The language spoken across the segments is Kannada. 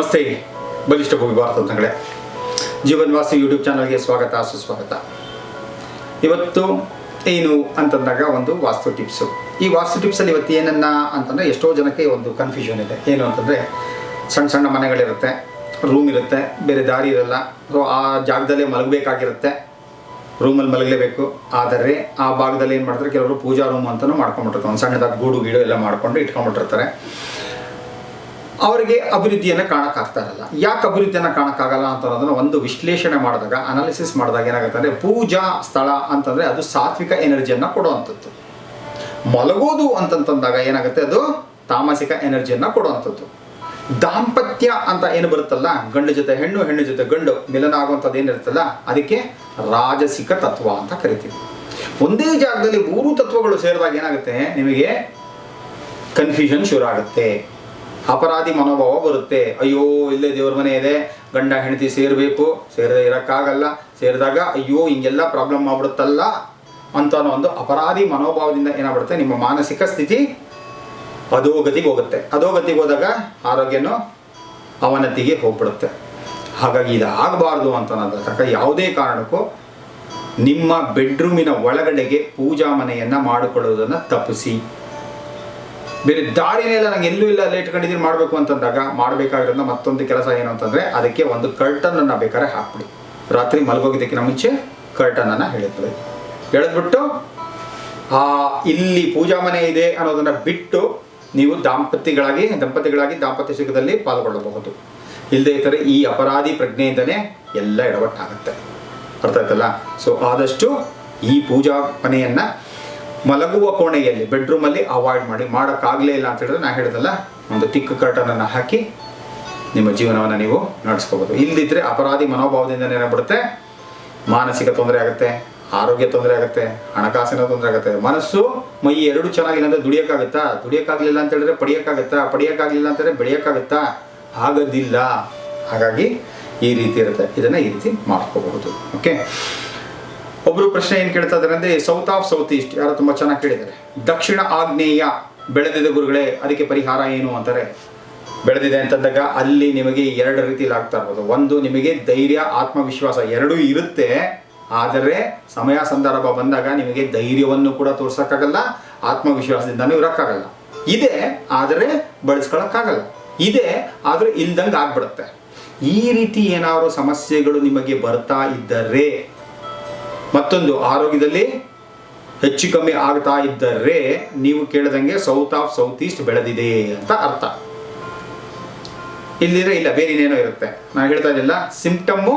ನಮಸ್ತೆ. ಬಲಿಷ್ಠ ಭೂಮಿ ಭಾರತ ತಂಗಳೇ ಜೀವನ್ ವಾಸಿ ಯೂಟ್ಯೂಬ್ ಚಾನಲ್ಗೆ ಸ್ವಾಗತ, ಸುಸ್ವಾಗತ. ಇವತ್ತು ಏನು ಅಂತಂದಾಗ ಒಂದು ವಾಸ್ತು ಟಿಪ್ಸು. ಈ ವಾಸ್ತು ಟಿಪ್ಸಲ್ಲಿ ಇವತ್ತು ಏನನ್ನ ಅಂತಂದರೆ ಎಷ್ಟೋ ಜನಕ್ಕೆ ಒಂದು ಕನ್ಫ್ಯೂಷನ್ ಇದೆ. ಏನು ಅಂತಂದರೆ ಸಣ್ಣ ಸಣ್ಣ ಮನೆಗಳಿರುತ್ತೆ ರೂಮ್ ಇರುತ್ತೆ, ಬೇರೆ ದಾರಿ ಇರಲ್ಲ. ಸೊ ಆ ಜಾಗದಲ್ಲೇ ಮಲಗಬೇಕಾಗಿರುತ್ತೆ. ರೂಮಲ್ಲಿ ಮಲಗಲೇಬೇಕು. ಆದರೆ ಆ ಭಾಗದಲ್ಲಿ ಏನು ಮಾಡ್ತಾರೆ, ಕೆಲವರು ಪೂಜಾ ರೂಮ್ ಅಂತಲೂ ಮಾಡ್ಕೊಂಬಿಟ್ಟಿರ್ತಾರೆ ಒಂದು ಸಣ್ಣದಾದ ಗೂಡು ಗೀಡು ಎಲ್ಲ ಮಾಡ್ಕೊಂಡು ಇಟ್ಕೊಂಡ್ಬಿಟ್ಟಿರ್ತಾರೆ. ಅವರಿಗೆ ಅಭಿವೃದ್ಧಿಯನ್ನು ಕಾಣಕ್ಕಾಗ್ತಾ ಇರಲ್ಲ ಯಾಕೆ ಅಭಿವೃದ್ಧಿಯನ್ನು ಕಾಣಕ್ಕಾಗಲ್ಲ ಅಂತ ಅನ್ನೋದನ್ನ ಒಂದು ವಿಶ್ಲೇಷಣೆ ಮಾಡಿದಾಗ ಅನಾಲಿಸಿಸ್ ಮಾಡಿದಾಗ ಏನಾಗುತ್ತೆ ಅಂದರೆ ಪೂಜಾ ಸ್ಥಳ ಅಂತಂದರೆ ಅದು ಸಾತ್ವಿಕ ಎನರ್ಜಿಯನ್ನು ಕೊಡುವಂಥದ್ದು. ಮಲಗೋದು ಅಂತಂತಂದಾಗ ಏನಾಗುತ್ತೆ ಅದು? ತಾಮಸಿಕ ಎನರ್ಜಿಯನ್ನು ಕೊಡುವಂಥದ್ದು. ದಾಂಪತ್ಯ ಅಂತ ಏನು ಬರುತ್ತಲ್ಲ? ಗಂಡು ಜೊತೆ ಹೆಣ್ಣು ಹೆಣ್ಣು ಜೊತೆ ಗಂಡು ಮಿಲನ ಆಗುವಂಥದ್ದು ಏನಿರುತ್ತಲ್ಲ ಅದಕ್ಕೆ ರಾಜಸಿಕ ತತ್ವ ಅಂತ ಕರಿತೀವಿ. ಒಂದೇ ಜಾಗದಲ್ಲಿ ಮೂರು ತತ್ವಗಳು ಸೇರಿದಾಗ ಏನಾಗುತ್ತೆ? ನಿಮಗೆ ಕನ್ಫ್ಯೂಷನ್ ಶುರು ಆಗುತ್ತೆ. ಅಪರಾಧಿ ಮನೋಭಾವ ಬರುತ್ತೆ. ಅಯ್ಯೋ, ಇಲ್ಲೇ ದೇವ್ರ ಮನೆ ಇದೆ, ಗಂಡ ಹೆಂಡತಿ ಸೇರಬೇಕು, ಸೇರದೆ ಇರೋಕ್ಕಾಗಲ್ಲ. ಸೇರಿದಾಗ, ಅಯ್ಯೋ, ಹಿಂಗೆಲ್ಲ ಪ್ರಾಬ್ಲಮ್ ಆಗ್ಬಿಡುತ್ತಲ್ಲ ಅಂತ ಒಂದು ಅಪರಾಧಿ ಮನೋಭಾವದಿಂದ ಏನಾಗ್ಬಿಡುತ್ತೆ? ನಿಮ್ಮ ಮಾನಸಿಕ ಸ್ಥಿತಿ ಅಧೋಗತಿಗೆ ಹೋಗುತ್ತೆ. ಅಧೋಗತಿಗೆ ಹೋದಾಗ ಆರೋಗ್ಯನೂ ಅವನತಿಗೆ ಹೋಗ್ಬಿಡುತ್ತೆ. ಹಾಗಾಗಿ ಇದು ಆಗಬಾರ್ದು ಅಂತ ಅನ್ನೋದಕ್ಕ ಯಾವುದೇ ಕಾರಣಕ್ಕೂ ನಿಮ್ಮ ಬೆಡ್ರೂಮಿನ ಒಳಗಡೆಗೆ ಪೂಜಾ ಮನೆಯನ್ನು ಮಾಡಿಕೊಳ್ಳುವುದನ್ನು ತಪ್ಪಿಸಿ. ಬೇರೆ ದಾರಿನೇ ಇಲ್ಲ, ನಂಗೆ ಎಲ್ಲೂ ಇಲ್ಲ ಲೇಟ್ ಕಂಡಿದ್ದೀನಿ, ಮಾಡಬೇಕು ಅಂತಂದಾಗ ಮಾಡಬೇಕಾಗಿರೋದ್ರಿಂದ ಮತ್ತೊಂದು ಕೆಲಸ ಏನು ಅಂತಂದರೆ ಅದಕ್ಕೆ ಒಂದು ಕರ್ಟನನ್ನು ಬೇಕಾದ್ರೆ ಹಾಕ್ಬಿಡಿ. ರಾತ್ರಿ ಮಲಗೋಗಿದ್ದಕ್ಕಿಂತ ಮುಂಚೆ ಕರ್ಟನನ್ನು ಹೇಳಿದ್ಬಿಡಿ ಎಳೆದ್ಬಿಟ್ಟು, ಆ, ಇಲ್ಲಿ ಪೂಜಾ ಮನೆ ಇದೆ ಅನ್ನೋದನ್ನು ಬಿಟ್ಟು ನೀವು ದಾಂಪತಿಗಳಾಗಿ ದಂಪತಿಗಳಾಗಿ ದಾಂಪತ್ಯ ಸುಖದಲ್ಲಿ ಪಾಲ್ಗೊಳ್ಳಬಹುದು. ಇಲ್ಲದೇ ಇದ್ದರೆ ಈ ಅಪರಾಧಿ ಪ್ರಜ್ಞೆಯಿಂದನೇ ಎಲ್ಲ ಎಡವಟ್ಟಾಗುತ್ತೆ. ಅರ್ಥ ಆಯ್ತಲ್ಲ? ಸೊ ಆದಷ್ಟು ಈ ಪೂಜಾ ಮನೆಯನ್ನು ಮಲಗುವ ಕೋಣೆಯಲ್ಲಿ ಬೆಡ್ರೂಮಲ್ಲಿ ಅವಾಯ್ಡ್ ಮಾಡಿ, ಮಾಡೋಕ್ಕಾಗಲೇ ಇಲ್ಲ ಅಂತ ಹೇಳಿದ್ರೆ ನಾ ಹೇಳಿದಲ್ಲ, ಒಂದು ತಿಕ್ಕ ಕರ್ಟನನ್ನು ಹಾಕಿ ನಿಮ್ಮ ಜೀವನವನ್ನು ನೀವು ನಡೆಸ್ಕೋಬೋದು. ಇಲ್ಲದಿದ್ದರೆ ಅಪರಾಧಿ ಮನೋಭಾವದಿಂದ ಏನಾಗ್ಬಿಡುತ್ತೆ ಮಾನಸಿಕ ತೊಂದರೆ ಆಗುತ್ತೆ, ಆರೋಗ್ಯ ತೊಂದರೆ ಆಗುತ್ತೆ, ಹಣಕಾಸಿನ ತೊಂದರೆ ಆಗುತ್ತೆ. ಮನಸ್ಸು ಮೈ ಎರಡು ಚೆನ್ನಾಗಿಲ್ಲ ಅಂದರೆ ದುಡಿಯೋಕ್ಕಾಗುತ್ತಾ? ದುಡಿಯೋಕ್ಕಾಗಲಿಲ್ಲ ಅಂತ ಹೇಳಿದ್ರೆ ಪಡಿಯೋಕ್ಕಾಗುತ್ತಾ? ಪಡಿಯೋಕ್ಕಾಗಲಿಲ್ಲ ಅಂತಂದರೆ ಬೆಳೆಯೋಕ್ಕಾಗುತ್ತಾ? ಆಗೋದಿಲ್ಲ. ಹಾಗಾಗಿ ಈ ರೀತಿ ಇರುತ್ತೆ. ಇದನ್ನು ಈ ರೀತಿ ಮಾಡ್ಕೋಬಹುದು. ಓಕೆ ಒಬ್ಬರು ಪ್ರಶ್ನೆ ಏನು ಕೇಳ್ತಾ ಇದ್ದಾರೆ ಅಂದರೆ ಸೌತ್ ಆಫ್ ಸೌತ್ ಈಸ್ಟ್ ಯಾರು ತುಂಬ ಚೆನ್ನಾಗಿ ಕೇಳಿದ್ದಾರೆ. ದಕ್ಷಿಣ ಆಗ್ನೇಯ ಬೆಳೆದಿದೆ ಗುರುಗಳೇ, ಅದಕ್ಕೆ ಪರಿಹಾರ ಏನು ಅಂತಾರೆ? ಬೆಳೆದಿದೆ ಅಂತಂದಾಗ ಅಲ್ಲಿ ನಿಮಗೆ ಎರಡು ರೀತಿಯಲ್ಲಿ ಆಗ್ತಾ ಇರ್ಬೋದು. ಒಂದು ನಿಮಗೆ ಧೈರ್ಯ, ಆತ್ಮವಿಶ್ವಾಸ ಎರಡೂ ಇರುತ್ತೆ. ಆದರೆ ಸಮಯ ಸಂದರ್ಭ ಬಂದಾಗ ನಿಮಗೆ ಧೈರ್ಯವನ್ನು ಕೂಡ ತೋರ್ಸೋಕ್ಕಾಗಲ್ಲ, ಆತ್ಮವಿಶ್ವಾಸದಿಂದನೂ ಇರೋಕ್ಕಾಗಲ್ಲ. ಇದೆ, ಆದರೆ ಬಳಸ್ಕೊಳಕ್ಕಾಗಲ್ಲ. ಇದೆ, ಆದರೆ ಇಲ್ದಂಗೆ ಆಗ್ಬಿಡುತ್ತೆ. ಈ ರೀತಿ ಏನಾದರೂ ಸಮಸ್ಯೆಗಳು ನಿಮಗೆ ಬರ್ತಾ ಇದ್ದರೆ ಮತ್ತೊಂದು ಆರೋಗ್ಯದಲ್ಲಿ ಹೆಚ್ಚು ಕಮ್ಮಿ ಆಗ್ತಾ ಇದ್ದರೆ ನೀವು ಕೇಳದಂಗೆ ಸೌತ್ ಆಫ್ ಸೌತ್ ಈಸ್ಟ್ ಬೆಳೆದಿದೆ ಅಂತ ಅರ್ಥ. ಇಲ್ಲಿದ್ರೆ ಇಲ್ಲ, ಬೇರೆ ಇನ್ನೇನೋ ಇರುತ್ತೆ. ನಾನು ಹೇಳ್ತಾ ಇದ್ದಿಲ್ಲ ಸಿಂಪ್ಟಮ್ಮು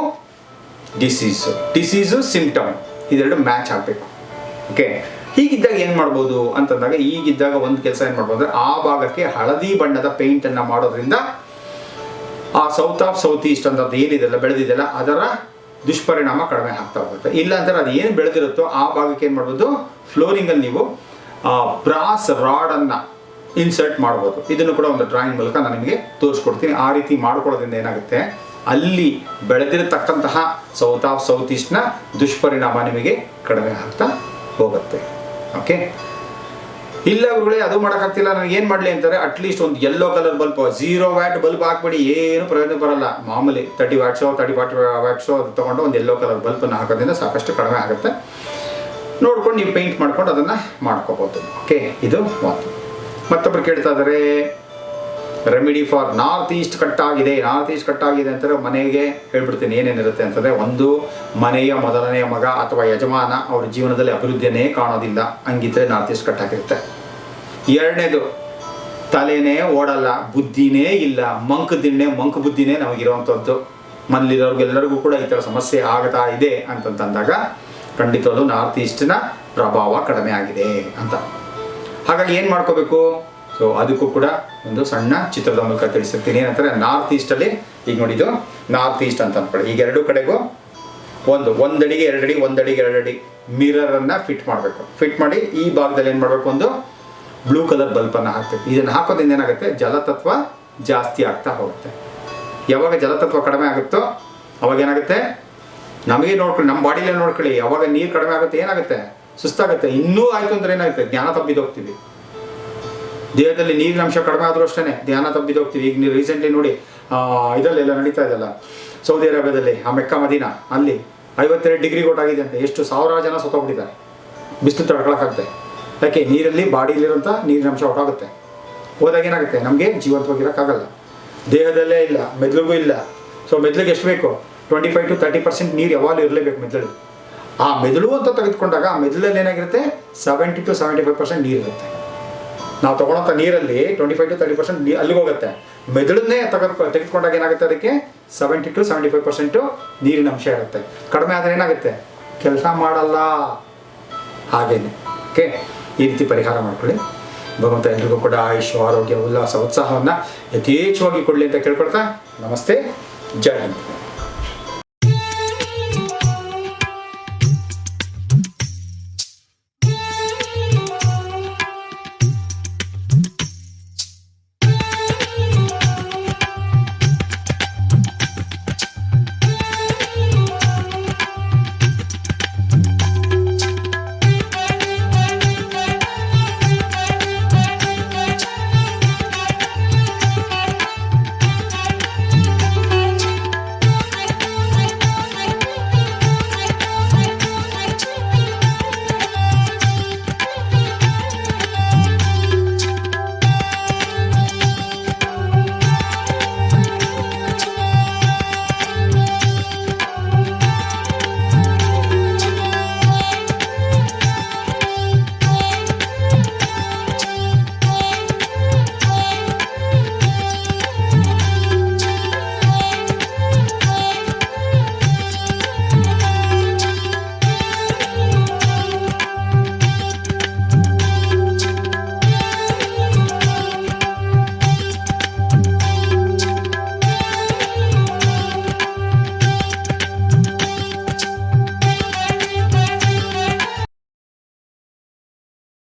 ಡಿಸೀಸು ಡಿಸೀಸು ಸಿಂಪ್ಟಮ್ ಇದೆರಡು ಮ್ಯಾಚ್ ಆಗಬೇಕು. ಓಕೆ ಹೀಗಿದ್ದಾಗ ಏನು ಮಾಡ್ಬೋದು ಅಂತಂದಾಗ, ಈಗಿದ್ದಾಗ ಒಂದು ಕೆಲಸ ಏನು ಮಾಡ್ಬೋದು ಅಂದರೆ, ಆ ಭಾಗಕ್ಕೆ ಹಳದಿ ಬಣ್ಣದ ಪೇಂಟನ್ನು ಮಾಡೋದ್ರಿಂದ, ಆ ಸೌತ್ ಆಫ್ ಸೌತ್ ಈಸ್ಟ್ ಅಂತ ಏನಿದೆಲ್ಲ ಬೆಳೆದಿದೆಯಲ್ಲ, ಅದರ ದುಷ್ಪರಿಣಾಮ ಕಡಿಮೆ ಆಗ್ತಾ ಹೋಗುತ್ತೆ. ಇಲ್ಲ ಅಂದರೆ ಅದು ಏನು ಬೆಳೆದಿರುತ್ತೋ ಆ ಭಾಗಕ್ಕೆ ಏನು ಮಾಡ್ಬೋದು? ಫ್ಲೋರಿಂಗಲ್ಲಿ ನೀವು ಬ್ರಾಸ್ ರಾಡನ್ನು ಇನ್ಸರ್ಟ್ ಮಾಡ್ಬೋದು. ಇದನ್ನು ಕೂಡ ಒಂದು ಡ್ರಾಯಿಂಗ್ ಮೂಲಕ ನಾನು ನಿಮಗೆ ತೋರಿಸ್ಕೊಡ್ತೀನಿ. ಆ ರೀತಿ ಮಾಡ್ಕೊಳ್ಳೋದ್ರಿಂದ ಏನಾಗುತ್ತೆ? ಅಲ್ಲಿ ಬೆಳೆದಿರತಕ್ಕಂತಹ ಸೌತ್ ಆಫ್ ಸೌತ್ ಈಸ್ಟ್ನ ದುಷ್ಪರಿಣಾಮ ನಿಮಗೆ ಕಡಿಮೆ ಆಗ್ತಾ ಹೋಗುತ್ತೆ. ಓಕೆ ಇಲ್ಲ ಗುರುಗಳೇ, ಅದು ಮಾಡೋಕ್ಕಾಗ್ತಿಲ್ಲ. ನನಗೆ ಏನು ಮಾಡಲಿ ಅಂತಾರೆ ಅಟ್ಲೀಸ್ಟ್ ಒಂದು yellow colour bulb zero watt bulb ಹಾಕ್ಬಿಡಿ. ಏನು ಪ್ರಯೋಜನ ಬರಲ್ಲ. ಮಾಮೂಲಿ ತರ್ಟಿ ವ್ಯಾಟ್ಸೋ ತರ್ಟಿ ವಾಟ್ ವ್ಯಾಟ್ಸೋ ಅದು ತೊಗೊಂಡು ಒಂದು ಯೆಲ್ಲೋ ಕಲರ್ ಬಲ್ಬ್ ಹಾಕೋದ್ರಿಂದ ಸಾಕಷ್ಟು ಕಡಿಮೆ ಆಗುತ್ತೆ. ನೋಡ್ಕೊಂಡು ನೀವು ಪೇಂಟ್ ಮಾಡ್ಕೊಂಡು ಅದನ್ನು ಮಾಡ್ಕೋಬೋದು. ಓಕೆ ಇದು ಮಾತು ಮತ್ತೊಬ್ರು ಕೇಳ್ತಾ ಇದ್ದಾರೆ remedy for north east cut ಆಗಿದೆ ನಾರ್ತ್ ಈಸ್ಟ್ ಕಟ್ ಆಗಿದೆ ಅಂತಾರೆ ಮನೆಗೆ ಹೇಳ್ಬಿಡ್ತೀನಿ, ಏನೇನಿರುತ್ತೆ ಅಂತಂದರೆ ಒಂದು ಮನೆಯ ಮೊದಲನೆಯ ಮಗ ಅಥವಾ ಯಜಮಾನ ಅವ್ರ ಜೀವನದಲ್ಲಿ ಅಭಿವೃದ್ಧಿಯನ್ನೇ ಕಾಣೋದಿಲ್ಲ, ಹಂಗಿದ್ರೆ ನಾರ್ತ್ ಈಸ್ಟ್ ಕಟ್ ಆಗಿರುತ್ತೆ. ಎರಡನೇದು, ತಲೆನೇ ಓಡಲ್ಲ, ಬುದ್ಧಿನೇ ಇಲ್ಲ, ಮಂಕ್ ದಿಣ್ಣೆ, ಮಂಕ್ ಬುದ್ಧಿನೇ ನಮಗಿರುವಂಥದ್ದು. ಮನೇಲಿರೋರ್ಗೆಲ್ಲರಿಗೂ ಕೂಡ ಈ ಥರ ಸಮಸ್ಯೆ ಆಗ್ತಾ ಇದೆ ಅಂತಂತಂದಾಗ ಖಂಡಿತವಲ್ಲೂ ನಾರ್ತ್ ಈಸ್ಟ್ನ ಪ್ರಭಾವ ಕಡಿಮೆ ಆಗಿದೆ ಅಂತ. ಹಾಗಾಗಿ ಏನು ಮಾಡ್ಕೋಬೇಕು? ಸೊ ಅದಕ್ಕೂ ಕೂಡ ಒಂದು ಸಣ್ಣ ಚಿತ್ರದ ಮೂಲಕ ತಿಳಿಸಿರ್ತೀನಿ. ಏನಂತಾರೆ ನಾರ್ತ್ ಈಸ್ಟಲ್ಲಿ ಈಗ ನೋಡಿದ್ದು ನಾರ್ತ್ ಈಸ್ಟ್ ಅಂತ ಅನ್ಕೊಳ್ಳಿ ಈಗ ಎರಡು ಕಡೆಗೂ ಒಂದು, ಒಂದಡಿಗೆ ಎರಡಡಿ ಒಂದಡಿಗೆ ಎರಡಡಿ ಮಿರರನ್ನು ಫಿಟ್ ಮಾಡಬೇಕು. ಫಿಟ್ ಮಾಡಿ ಈ ಭಾಗದಲ್ಲಿ ಏನು ಮಾಡಬೇಕು? ಒಂದು ಬ್ಲೂ ಕಲರ್ ಬಲ್ಬನ್ನು ಹಾಕ್ಬೇಕು. ಇದನ್ನು ಹಾಕೋದ್ರಿಂದ ಏನಾಗುತ್ತೆ? ಜಲತತ್ವ ಜಾಸ್ತಿ ಆಗ್ತಾ ಹೋಗುತ್ತೆ. ಯಾವಾಗ ಜಲತತ್ವ ಕಡಿಮೆ ಆಗುತ್ತೋ ಅವಾಗ ಏನಾಗುತ್ತೆ? ನಮಗೆ ನೋಡ್ಕೊಳ್ಳಿ ನಮ್ಮ ಬಾಡಿಲೇ ನೋಡ್ಕೊಳ್ಳಿ. ಯಾವಾಗ ನೀರು ಕಡಿಮೆ ಆಗುತ್ತೆ, ಏನಾಗುತ್ತೆ? ಸುಸ್ತಾಗುತ್ತೆ. ಇನ್ನೂ ಆಯಿತು ಅಂದ್ರೆ ಏನಾಗುತ್ತೆ? ಜ್ಞಾನ ತಪ್ಪಿದೋಗ್ತೀವಿ. ದೇಹದಲ್ಲಿ ನೀರಿನ ಅಂಶ ಕಡಿಮೆ ಆದರೂ ಅಷ್ಟೇ ಧ್ಯಾನ ತಬ್ಬಿದೋಗ್ತೀವಿ ಈಗ ನೀವು ರೀಸೆಂಟ್ಲಿ ನೋಡಿ ಇದಲ್ಲೆಲ್ಲ ನಡೀತಾ ಇದೆಲ್ಲ ಸೌದಿ ಅರೇಬಿಯಾದಲ್ಲಿ ಆ ಮೆಕ್ಕ ಮದೀನ, ಅಲ್ಲಿ ಐವತ್ತೆರಡು ಡಿಗ್ರಿ ಆಗಿದೆ ಅಂತ. ಎಷ್ಟು ಸಾವಿರಾರು ಜನ ಸತ್ತೋಗ್ಬಿಟ್ಟಿದ್ದಾರೆ. ಬಿಸಿಲು ತಡ್ಕೊಳಕ್ಕಾಗುತ್ತೆ ಯಾಕೆ? ನೀರಲ್ಲಿ ಬಾಡಿಲಿರೋಂಥ ನೀರಿನ ಅಂಶ ಹೊರಟಾಗುತ್ತೆ. ಹೋದಾಗ ಏನಾಗುತ್ತೆ? ನಮಗೆ ಜೀವಂತವಾಗಿರೋಕ್ಕಾಗಲ್ಲ. ದೇಹದಲ್ಲೇ ಇಲ್ಲ, ಮೆದುಳಿಗೂ ಇಲ್ಲ. ಸೊ ಮೆದುಳಿಗೆ ಎಷ್ಟು ಬೇಕು? Twenty five to thirty percent ನೀರು ಯಾವಾಗಲೂ ಇರಲೇಬೇಕು ಮೆದುಳು ಆ ಮೆದುಳು ಅಂತ ತೆಗೆದುಕೊಂಡಾಗ ಆ ಮೆದುಳಲ್ಲಿ ಏನಾಗಿರುತ್ತೆ? Seventy to seventy five percent ನೀರು ಇರುತ್ತೆ ನಾವು ತಗೊಳಂತ ನೀರಲ್ಲಿ twenty five to thirty percent ಅಲ್ಲಿಗೆ ಹೋಗುತ್ತೆ. ಮೆದುಳನ್ನೇ ತೆಗೆದು ತೆಗೆದುಕೊಂಡಾಗ ಏನಾಗುತ್ತೆ ಅದಕ್ಕೆ? Seventy to seventy five percent ನೀರಿನ ಅಂಶ ಇರುತ್ತೆ. ಕಡಿಮೆ ಆದರೆ ಏನಾಗುತ್ತೆ? ಕೆಲಸ ಮಾಡಲ್ಲ. ಹಾಗೇನೆ. ಓಕೆ ಈ ರೀತಿ ಪರಿಹಾರ ಮಾಡ್ಕೊಳ್ಳಿ. ಭಗವಂತ ಎಲ್ರಿಗೂ ಕೂಡ ಆಯುಷ್ ಆರೋಗ್ಯ, ಉಲ್ಲಾಸ, ಉತ್ಸಾಹವನ್ನು ಯಥೇಚ್ಛವಾಗಿ ಕೊಡಲಿ ಅಂತ ಕೇಳ್ಕೊಳ್ತಾ ನಮಸ್ತೆ. ಜೈ ಹಿಂದ್.